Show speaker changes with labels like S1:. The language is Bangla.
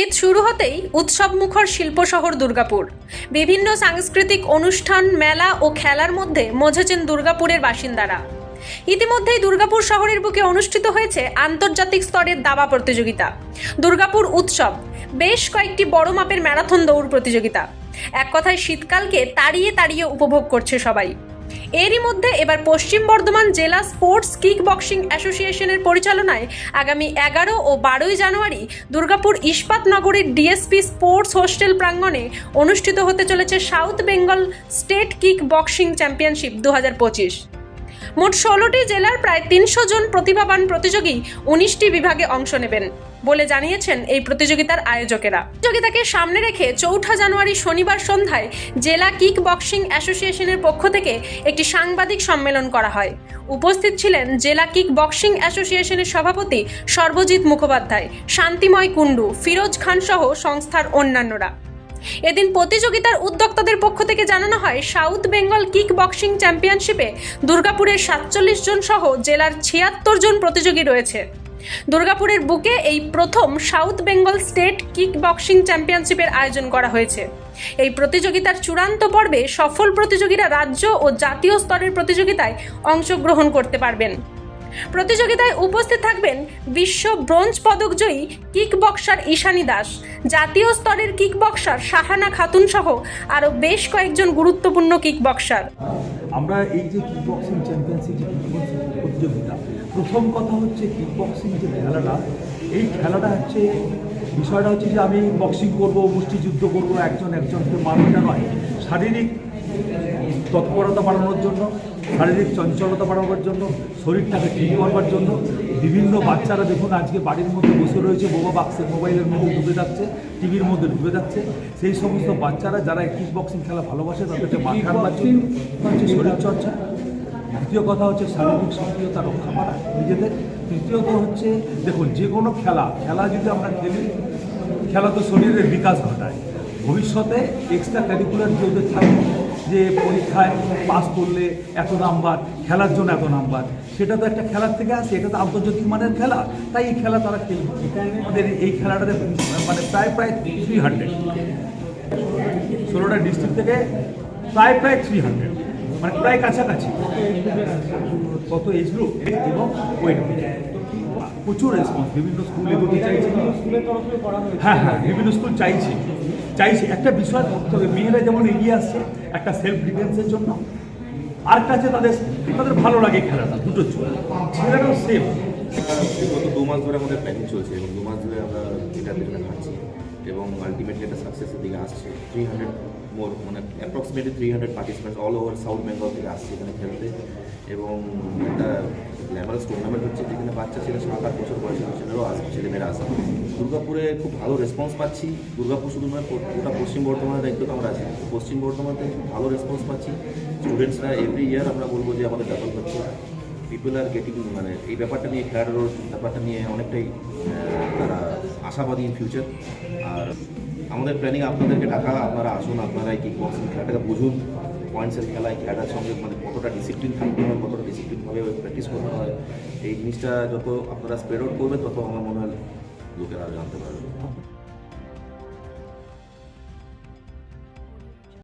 S1: শীত শুরু হতেই উৎসব মুখর শিল্প শহর দুর্গাপুর। বিভিন্ন সাংস্কৃতিক অনুষ্ঠান, মেলা ও খেলার মধ্যে মজেছেন দুর্গাপুরের বাসিন্দারা। ইতিমধ্যেই দুর্গাপুর শহরের বুকে অনুষ্ঠিত হয়েছে আন্তর্জাতিক স্তরের দাবা প্রতিযোগিতা। দুর্গাপুর উৎসব বেশ কয়েকটি বড় মাপের ম্যারাথন দৌড় প্রতিযোগিতা। এক কথায় শীতকালকে তাড়িয়ে তাড়িয়ে উপভোগ করছে সবাই। এরই মধ্যে এবার পশ্চিম বর্ধমান জেলা স্পোর্টস কিক বক্সিং অ্যাসোসিয়েশনের পরিচালনায় আগামী এগারো ও বারোই জানুয়ারি দুর্গাপুর ইস্পাত নগরীর ডিএসপি স্পোর্টস হোস্টেল প্রাঙ্গণে অনুষ্ঠিত হতে চলেছে south Bengal state kick boxing championship দু হাজার পঁচিশ। মোট ষোলোটি জেলার প্রায় তিনশো জন প্রতিভাবান প্রতিযোগী উনিশটি বিভাগে অংশ নেবেন বলে জানিয়েছেন এই প্রতিযোগিতার আয়োজকেরা। প্রতিযোগিতাকে সামনে রেখে চৌঠা জানুয়ারি শনিবার সন্ধ্যায় জেলা কিক বক্সিং অ্যাসোসিয়েশনের পক্ষ থেকে একটি সাংবাদিক সম্মেলন করা হয়। উপস্থিত ছিলেন জেলা কিক বক্সিং অ্যাসোসিয়েশনের সভাপতি সর্বজিৎ মুখোপাধ্যায়, শান্তিময় কুণ্ডু, ফিরোজ খান সহ সংস্থার অন্যান্যরা। এদিন প্রতিযোগিতার উদ্যোক্তাদের পক্ষ থেকে জানানো হয়, সাউথ বেঙ্গল কিক বক্সিং চ্যাম্পিয়নশিপে দুর্গাপুরের সাতচল্লিশ জন সহ জেলার ছিয়াত্তর জন প্রতিযোগী রয়েছে। দুর্গাপুরের বুকে এই প্রথম south Bengal state kick boxing চ্যাম্পিয়নশিপের আয়োজন করা হয়েছে। এই প্রতিযোগিতার চূড়ান্ত পর্বে সফল প্রতিযোগীরা রাজ্য ও জাতীয় স্তরের প্রতিযোগিতায় অংশগ্রহণ করতে পারবেন। প্রতিযোগিতায় উপস্থিত থাকবেন বিশ্ব ব্রোঞ্জ পদকজয়ী কিক বক্সার ঈশানী দাস। জাতীয় স্তরের কিক বক্সার শাহানা খাতুন সহ আরও বেশ কয়েকজন গুরুত্বপূর্ণ কিক বক্সার
S2: আমরা এই যে কিক বক্সিং চ্যাম্পিয়নশিপ প্রতিযোগিতা, প্রথম কথা হচ্ছে কিক বক্সিং যে খেলাটা, এই খেলাটা হচ্ছে, বিষয়টা হচ্ছে যে আমি বক্সিং করব, মুষ্টিযুদ্ধ করব, একজন একজনকে মারটা নয় শারীরিক তৎপরতা বাড়ানোর জন্য শারীরিক চঞ্চলতা বাড়ানোর জন্য শরীরটাকে ঠিক করবার জন্য বিভিন্ন বাচ্চারা দেখুন আজকে বাড়ির মধ্যে বসে রয়েছে বোমা বাক্সের মোবাইলের মধ্যে ঢুকে যাচ্ছে টিভির মধ্যে ঢুকে যাচ্ছে। সেই সমস্ত বাচ্চারা যারা কিক বক্সিং খেলা ভালোবাসে তাদেরকে মাঠে আনবার জন্য হচ্ছে শরীরচর্চা। দ্বিতীয় কথা হচ্ছে শারীরিক সক্রিয়তা রক্ষা করা নিজেদের। তৃতীয়ত হচ্ছে দেখুন যে কোনো খেলা খেলা যদি আমরা খেলি খেলা তো শরীরের বিকাশ ঘটায়। ভবিষ্যতে এক্সট্রা ক্যারিকুলার যে ওদের থাকবে যে পরীক্ষায় পাস করলে এত নাম্বার খেলার জন্য এত নাম্বার সেটা তো একটা খেলার থেকে আসে, এটা তো আন্তর্জাতিক মানের খেলা, তাই এই খেলা তারা খেলবে। আমাদের এই খেলাটাতে মানে প্রায় প্রায় থ্রি হান্ড্রেড ষোলোটা ডিস্ট্রিক্ট থেকে প্রায় প্রায় থ্রি হান্ড্রেড মানে প্রায় কাছাকাছি। কত এজ গ্রুপ এবং ওয়েট প্রচুর রেসপন্স বিভিন্ন স্কুল এগোতে চাইছে। হ্যাঁ হ্যাঁ বিভিন্ন স্কুল চাইছে। চাইছে একটা বিষয় তবে মেয়েরা যেমন এগিয়ে আসছে একটা সেলফ ডিফেন্সের জন্য। আর কাছে তাদের তাদের ভালো লাগে খেলাটা দুটো ছেলেরাও সেম
S3: গত দু মাস ধরে আমাদের প্ল্যানিং চলছে এবং দু মাস ধরে আমরা এটার পেছনে খাচ্ছি এবং আলটিমেটলি একটা সাকসেসের দিকে আসছে। থ্রি হান্ড্রেড মোর মানে approximately three hundred participants all over south Bengal থেকে আসছে এখানে খেলতে। এবং একটা গ্ল্যামারাস টুর্নামেন্ট হচ্ছে যেখানে বাচ্চা ছেলে সাত আট বছর বয়সী ছেলেরাও আসে ছেলেমেয়েরা আসে দুর্গাপুরে খুব ভালো রেসপন্স পাচ্ছি। দুর্গাপুর শুধু নয় গোটা পশ্চিম বর্ধমানের দায়িত্ব তো আমরা আছি। পশ্চিম বর্ধমান ভালো রেসপন্স পাচ্ছি। স্টুডেন্টসরা এভরি ইয়ার আমরা বলব যে আমাদের ডাবল হচ্ছে। পিপল আর গেটিং মানে এই ব্যাপারটা নিয়ে খেলাটার ব্যাপারটা নিয়ে অনেকটাই তারা আশাবাদী ইন ফিউচার আর আমাদের প্ল্যানিং আপনাদেরকে ডাকা, আপনারা আসুন আপনারা এই কিক বক্সিং খেলাটাকে বুঝুন পয়েন্টসের খেলায় খেলাটার সঙ্গে মানে কতটা ডিসিপ্লিন থাকতে হয় কতটা ডিসিপ্লিনভাবে প্র্যাকটিস করতে হয় এই জিনিসটা যত আপনারা স্প্রেড আউট করবেন, তত আমার মনে হয় লোকেরা জানতে পারবে